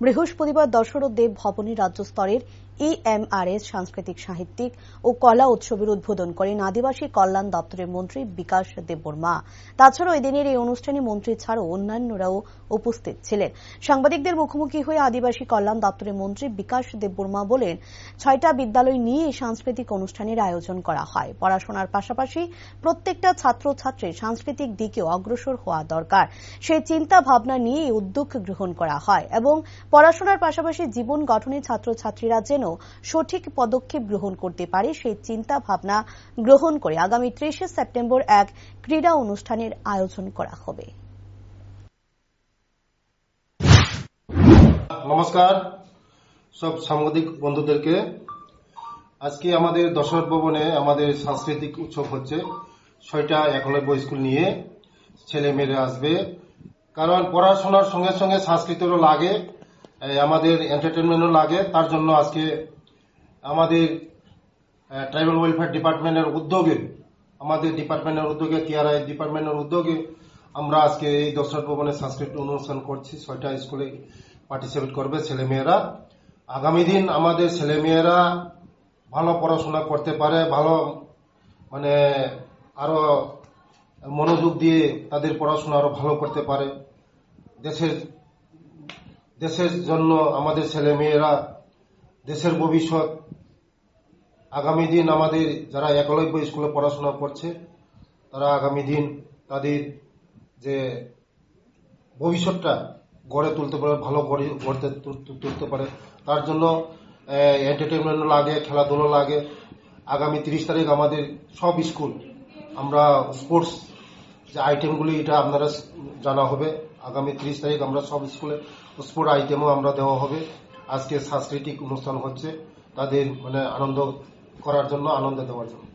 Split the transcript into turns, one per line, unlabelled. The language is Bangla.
বৃহস্পতিবার দশরথ দেব ভবনে রাজ্য স্তরের ইএমআরএস সাংস্কৃতিক, সাহিত্যিক ও কলা উৎসবের উদ্বোধন করেন আদিবাসী কল্যাণ দপ্তরের মন্ত্রী বিকাশ দেববর্মা। তাছাড়া ওই দিনের এই অনুষ্ঠানে মন্ত্রী ছাড়াও অন্যান্যরাও উপস্থিত ছিলেন। সাংবাদিকদের মুখোমুখি হয়ে আদিবাসী কল্যাণ দপ্তরের মন্ত্রী বিকাশ দেববর্মা বলেন, ছয়টা বিদ্যালয় নিয়ে এই সাংস্কৃতিক অনুষ্ঠানের আয়োজন করা হয়। পড়াশোনার পাশাপাশি প্রত্যেকটা ছাত্রছাত্রীর সাংস্কৃতিক দিকেও অগ্রসর হওয়া দরকার। সেই চিন্তা ভাবনা নিয়ে এই উদ্যোগ গ্রহণ করা হয় এবং পড়াশোনার পাশাপাশি জীবন গঠনে ছাত্রছাত্রীরা যেন সঠিক পদক্ষেপ গ্রহণ করতে পারে সেই চিন্তা ভাবনা গ্রহণ করে আগামী ত্রিশে সেপ্টেম্বর এক ক্রীড়া অনুষ্ঠানের আয়োজন করা হবে।
নমস্কার, সব সাংবাদিক বন্ধুদেরকে। আজকে আমাদের দশরথ ভবনে আমাদের সাংস্কৃতিক উৎসব হচ্ছে ছয়টা একলব্য স্কুল নিয়ে ছেলে মেয়েরা আসবে। কারণ পড়াশোনার সঙ্গে সঙ্গে সংস্কৃতিরও লাগে। আমাদের এন্টারটেনমেন্টও লাগে, তার জন্য আজকে আমাদের ট্রাইবাল ওয়েলফেয়ার ডিপার্টমেন্টের উদ্যোগে, আমাদের ডিপার্টমেন্টের উদ্যোগে টিআরআই ডিপার্টমেন্টের উদ্যোগে আমরা আজকে এই দশরথ ভবনে সাংস্কৃতিক অনুষ্ঠান করছি। ছয়টা স্কুলে পার্টিসিপেট করবে ছেলে মেয়েরা আগামী দিন আমাদের ছেলে মেয়েরা ভালো পড়াশোনা করতে পারে, ভালো মানে আরও মনোযোগ দিয়ে তাদের পড়াশোনা আরও ভালো করতে পারে। দেশের দেশের জন্য আমাদের ছেলে মেয়েরা দেশের ভবিষ্যৎ। আগামী দিন আমাদের যারা একলব্য স্কুলে পড়াশোনা করছে, তারা আগামী দিন তাদের যে ভবিষ্যৎটা গড়ে তুলতে পারে, ভালো গড়ে তুলতে পারে। তার জন্য এন্টারটেনমেন্ট লাগে, খেলাধুলো লাগে। আগামী তিরিশ তারিখ আমাদের সব স্কুল, আমরা স্পোর্টস যে আইটেমগুলি এটা আপনারা জানা হবে। আগামী ত্রিশ তারিখ আমরা সব স্কুলে স্পোর্ট আইটেমও আমরা দেওয়া হবে। আজকে সাংস্কৃতিক অনুষ্ঠান হচ্ছে। তাদের মানে আনন্দ করার জন্য আনন্দ দেওয়ার জন্য।